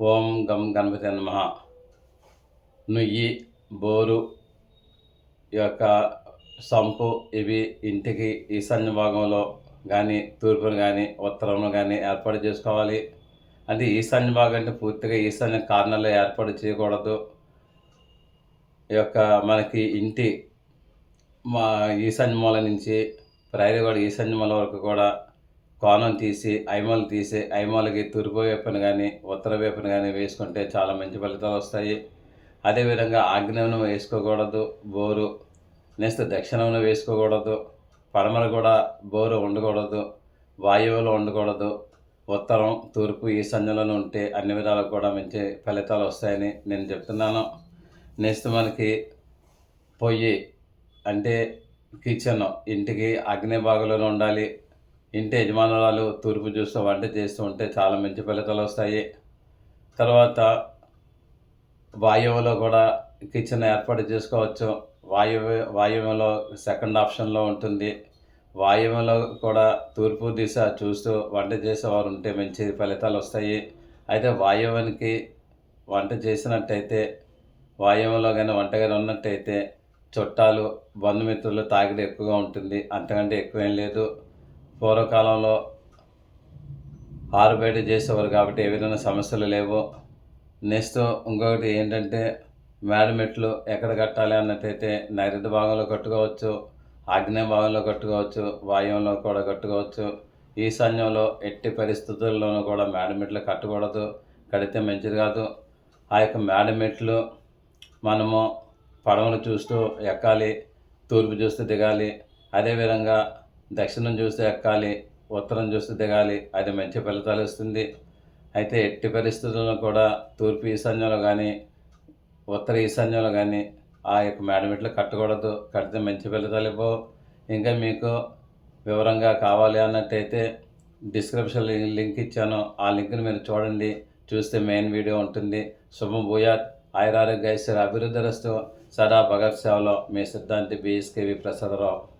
ఓం గం గణపతి నమ. నుయ్యి బోరు ఈ యొక్క సంపు ఇవి ఇంటికి ఈశాన్య భాగంలో కానీ తూర్పును కానీ ఉత్తరంలో కానీ ఏర్పాటు చేసుకోవాలి. అంటే ఈశాన్య భాగం అంటే పూర్తిగా ఈశాన్య కార్నర్లో ఏర్పాటు చేయకూడదు. ఈ యొక్క మనకి ఇంటి మా ఈశాన్య మూల నుంచి ప్రైరగూడ ఈశాన్య మూల వరకు కూడా కోణం తీసి ఐమాలు తీసి ఐమాలకి తూర్పు వైపున కానీ ఉత్తర వైపున కానీ వేసుకుంటే చాలా మంచి ఫలితాలు వస్తాయి. అదేవిధంగా ఆగ్నేయం వేసుకోకూడదు బోరు నెక్స్ట్ దక్షిణంలో వేసుకోకూడదు పడమర కూడా బోరు ఉండకూడదు వాయువులో ఉండకూడదు ఉత్తరం తూర్పు ఈశాన్యంలోనే ఉంటే అన్ని విధాలకు కూడా మంచి ఫలితాలు వస్తాయని నేను చెప్తున్నాను. నెక్స్ట్ మనకి పొయ్యి అంటే కిచెన్ ఇంటికి అగ్ని భాగంలోనే ఉండాలి ఇంటి యజమానురాలు తూర్పు చూస్తూ వంట చేస్తూ ఉంటే చాలా మంచి ఫలితాలు వస్తాయి. తర్వాత వాయువులో కూడా కిచెన్ ఏర్పాటు చేసుకోవచ్చు. వాయువు వాయువులో సెకండ్ ఆప్షన్లో ఉంటుంది. వాయువులో కూడా తూర్పు దిశ చూస్తూ వంట చేసేవారు ఉంటే మంచి ఫలితాలు వస్తాయి. అయితే వాయువునికి వంట చేసినట్టయితే వాయువులో కానీ వంటగది ఉన్నట్టయితే చుట్టాలు బంధుమిత్రులు తాగిడి ఎక్కువగా ఉంటుంది. అంతకంటే ఎక్కువ ఏం లేదు. పూర్వకాలంలో ఆరుబయట చేసేవారు కాబట్టి ఏ విధమైన సమస్యలు లేవు. నెక్స్ట్ ఇంకొకటి ఏంటంటే మేడమెట్లు ఎక్కడ కట్టాలి అన్నట్టయితే నైరుతి భాగంలో కట్టుకోవచ్చు ఆగ్నేయ భాగంలో కట్టుకోవచ్చు వాయువులో కూడా కట్టుకోవచ్చు. ఈశాన్యంలో ఎట్టి పరిస్థితుల్లోనూ కూడా మేడమెట్లు కట్టకూడదు కడితే మంచిది కాదు. ఆ యొక్క మేడమెట్లు మనము పడవను చూస్తూ ఎక్కాలి తూర్పు చూస్తూ దిగాలి. అదేవిధంగా దక్షిణం చూస్తే ఎక్కాలి ఉత్తరం చూస్తే దిగాలి అది మంచి ఫలితాలు ఇస్తుంది. అయితే ఎట్టి పరిస్థితుల్లో కూడా తూర్పు ఈశాన్యంలో కానీ ఉత్తర ఈశాన్యంలో కానీ ఆ యొక్క మేడమిట్లు కట్టకూడదు. కడితే మంచి ఫలితాలు ఇవ్వవు. ఇంకా మీకు వివరంగా కావాలి అన్నట్టయితే డిస్క్రిప్షన్ లింక్ ఇచ్చాను. ఆ లింక్ని మీరు చూడండి. చూస్తే మెయిన్ వీడియో ఉంటుంది. శుభం భూయాత్. ఆయురారోగ్య అభివృద్ధి రస్తు. సదా భగత్ సేవలో మీ సిద్ధాంతి బిఎస్కేవి ప్రసాదరావు.